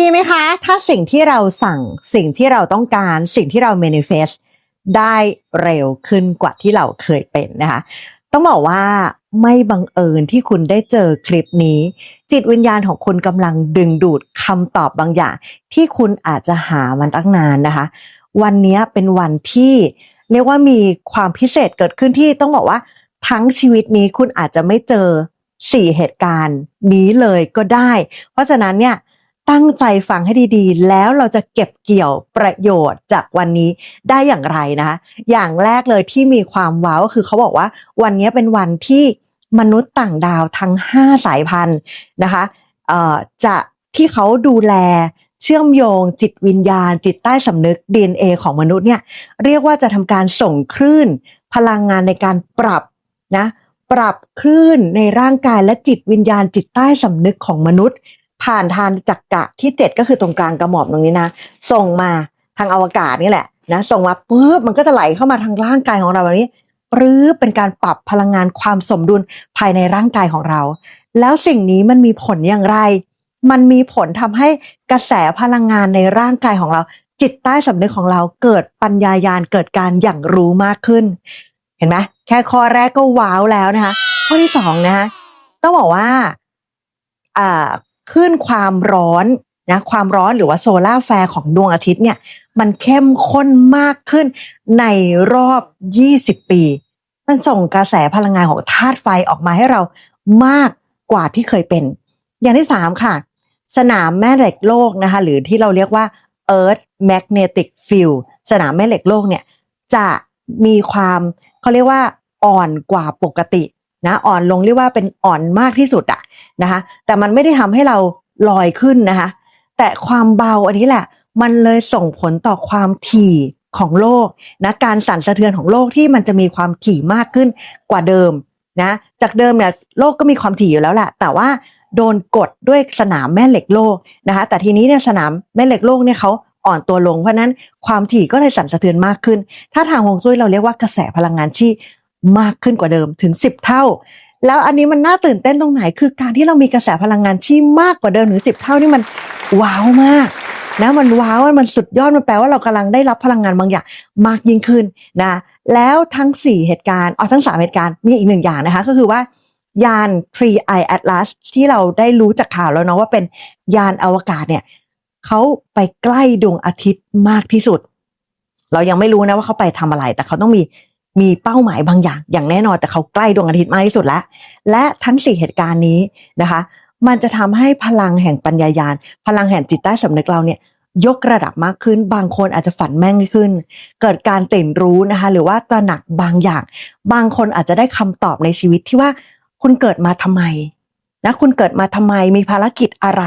ดีไหมคะ ถ้าสิ่งที่เราสั่งสิ่งที่เราต้องการสิ่งที่เรา manifest ได้เร็วขึ้นกว่าที่เราเคยเป็นนะคะ ต้องบอกว่าไม่บังเอิญที่คุณได้เจอคลิปนี้ จิตวิญญาณของคุณกำลังดึงดูดคำตอบบางอย่าง ที่คุณอาจจะหามันตั้งนานนะคะ วันนี้เป็นวันที่เรียกว่ามีความพิเศษเกิดขึ้นที่ต้องบอกว่าทั้งชีวิตนี้คุณอาจจะไม่เจอสี่เหตุการณ์นี้เลยก็ได้ เพราะฉะนั้นเนี่ย ตั้งใจฟังให้ดีๆ แล้วเราจะเก็บเกี่ยวประโยชน์จากวันนี้ได้อย่างไรนะคะ อย่างแรกเลยที่มีความว้าวก็คือเขาบอกว่าวันนี้เป็นวันที่มนุษย์ต่างดาวทั้ง 5 สายพันธุ์นะคะเอ่อจะที่เขาดูแลเชื่อมโยงจิตวิญญาณ จิตใต้สำนึก DNA ของมนุษย์เนี่ยเรียกว่าจะทำการส่งคลื่น พลังงานในการปรับนะปรับคลื่นในร่างกายและจิตวิญญาณจิตใต้สำนึกของมนุษย์ ผ่านทางจักระที่ 7 ก็คือตรงกลางกระหม่อมตรงนี้นะ ส่งมาทางอวกาศนี่แหละนะส่งมาปุ๊บมันก็จะไหลเข้ามาทางร่างกายของเราแบบนี้ปรื้บเป็นการปรับพลังงานความสมดุลภายในร่างกายของเรา แล้วสิ่งนี้มันมีผลอย่างไร มันมีผลทำให้กระแสพลังงานในร่างกายของเรา จิตใต้สำนึกของเราเกิดปัญญายาณเกิดการอย่างรู้มากขึ้น เห็นไหมแค่ข้อแรกก็ว้าวแล้วนะคะ ข้อที่สองนะคะต้องบอกว่า ขึ้นความร้อนนะความร้อนหรือว่าโซลาร์แฟร์ของดวงอาทิตย์เนี่ยมันเข้มข้นมากขึ้นในรอบ 20 ปี มันส่งกระแสพลังงานของธาตุไฟออกมาให้เรามากกว่าที่เคยเป็น อย่างที่สามค่ะ สนามแม่เหล็กโลกนะคะ หรือที่เราเรียกว่า Earth Magnetic Field สนามแม่เหล็กโลกเนี่ยจะมีความเขาเรียกว่าอ่อนกว่าปกติ นะอ่อนลงเรียกว่าเป็นอ่อนมากที่สุดอะนะคะ แต่มันไม่ได้ทำให้เราลอยขึ้นนะคะ แต่ความเบาอันนี้แหละ มันเลยส่งผลต่อความถี่ของโลกนะการสั่นสะเทือนของโลกที่มันจะมีความถี่มากขึ้นกว่าเดิมนะจากเดิมเนี่ยโลกก็มีความถี่อยู่แล้วแหละแต่ว่าโดนกดด้วยสนามแม่เหล็กโลกนะคะแต่ทีนี้เนี่ยสนามแม่เหล็กโลกเนี่ยเขาอ่อนตัวลงเพราะนั้นความถี่ก็เลยสั่นสะเทือนมากขึ้น ถ้าทางฮวงจุ้ยเราเรียกว่ากระแสพลังงานที่ มากขึ้นกว่าเดิมถึง 10 เท่า แล้วอันนี้มันน่าตื่นเต้นตรงไหน คือการที่เรามีกระแสพลังงานที่มากกว่าเดิมถึง10 เท่านี่มันว้าวมากนะมันว้าวมันสุดยอดมันแปลว่าเรากำลังได้รับพลังงานบางอย่างมากยิ่งขึ้นนะแล้วทั้ง 4 เหตุการณ์เอ๋อทั้ง 3 เหตุการณ์มีอีกหนึ่งอย่างนะคะ ก็คือว่ายาน Tree Eye Atlas ที่เราได้รู้จากข่าวแล้วเนาะว่าเป็นยานอวกาศเนี่ยเขาไปใกล้ดวงอาทิตย์มากที่สุด เรายังไม่รู้นะว่าเขาไปทำอะไร แต่เขาต้องมี มีเป้าหมายบางอย่างอย่างแน่นอนแต่เขาใกล้ดวงอาทิตย์มากที่สุดแล้ว และทั้งสี่เหตุการณ์นี้นะคะ มันจะทำให้พลังแห่งปัญญายาณ พลังแห่งจิตใต้สำนึกเราเนี่ยยกระดับมากขึ้น บางคนอาจจะฝันแม่งขึ้น เกิดการตื่นรู้นะคะ หรือว่าตระหนักบางอย่าง บางคนอาจจะได้คำตอบในชีวิตที่ว่าคุณเกิดมาทำไมนะคุณเกิดมาทำไมมีภารกิจอะไร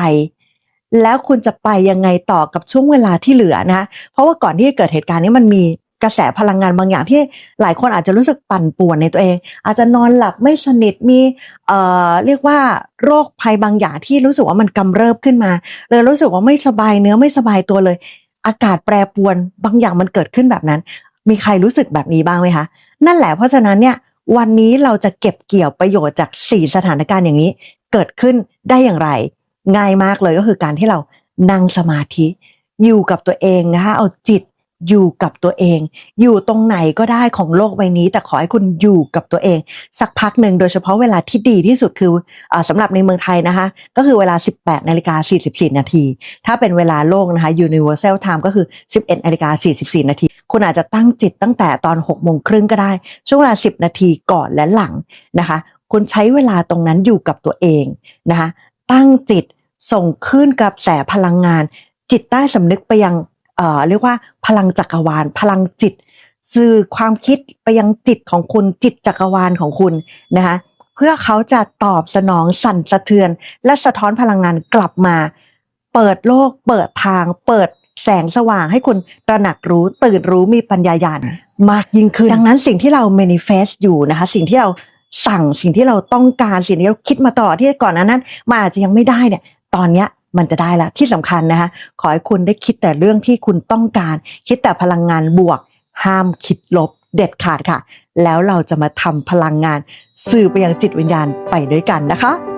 แล้วคุณจะไปยังไงต่อกับช่วงเวลาที่เหลือนะ เพราะว่าก่อนที่จะเกิดเหตุการณ์นี้มันมี กระแสพลังงานบางอย่างที่หลายคนอาจจะรู้สึกปั่นป่วนในตัวเอง อาจจะนอนหลับไม่สนิทมีเอ่อเรียกว่าโรคภัยบางอย่างที่รู้สึกว่ามันกำเริบขึ้นมาเลยรู้สึกว่าไม่สบายเนื้อไม่สบายตัวเลย อากาศแปรปรวนบางอย่างมันเกิดขึ้นแบบนั้น มีใครรู้สึกแบบนี้บ้างไหมคะนั่นแหละเพราะฉะนั้นเนี่ยวันนี้เราจะเก็บเกี่ยวประโยชน์จากสี่สถานการณ์อย่างนี้ เกิดขึ้นได้อย่างไร ง่ายมากเลยก็คือการที่เรานั่งสมาธิ อยู่กับตัวเองนะคะเอาจิต อยู่กับตัวเอง อยู่ตรงไหนก็ได้ของโลกใบนี้ แต่ขอให้คุณอยู่กับตัวเอง สักพักหนึ่งโดยเฉพาะเวลาที่ดีที่สุดคืออสำหรับในเมืองไทยนะคะ ก็คือเวลา 18นาฬิกา44 นาที ถ้าเป็นเวลาโลกนะคะ universal time ก็คือ 11นาฬิกา44 นาที คุณอาจจะตั้งจิตตั้งแต่ตอน6โมงครึ่งก็ได้ ช่วงเวลา 10 นาทีก่อนและหลังนะคะ คุณใช้เวลาตรงนั้นอยู่กับตัวเองนะคะ ตั้งจิตส่งขึ้นกับแสพลังงาน จิตใต้สำนึกไปยัง เรียกว่าพลังจักรวาล พลังจิต สื่อความคิดไปยังจิตของคุณจิตจักรวาลของคุณนะคะเพื่อเขาจะตอบสนองสั่นสะเทือน และสะท้อนพลังงานกลับมา เปิดโลก เปิดทาง เปิดแสงสว่างให้คุณตระหนักรู้ตื่นรู้มีปัญญาญาณมากยิ่งขึ้น ดังนั้นสิ่งที่เรา manifest อยู่นะคะ สิ่งที่เราสั่งสิ่งที่เราต้องการสิ่งที่เราคิดมาตลอที่ก่อนหนานั้นมันอาจจะยังไม่ได้เนี่ย ตอนเนี้ย มันจะได้ละที่สำคัญนะคะขอให้คุณได้คิดแต่เรื่องที่คุณต้องการ คิดแต่พลังงานบวก ห้ามคิดลบเด็ดขาดค่ะ แล้วเราจะมาทำพลังงาน สื่อไปยังจิตวิญญาณไปด้วยกันนะคะ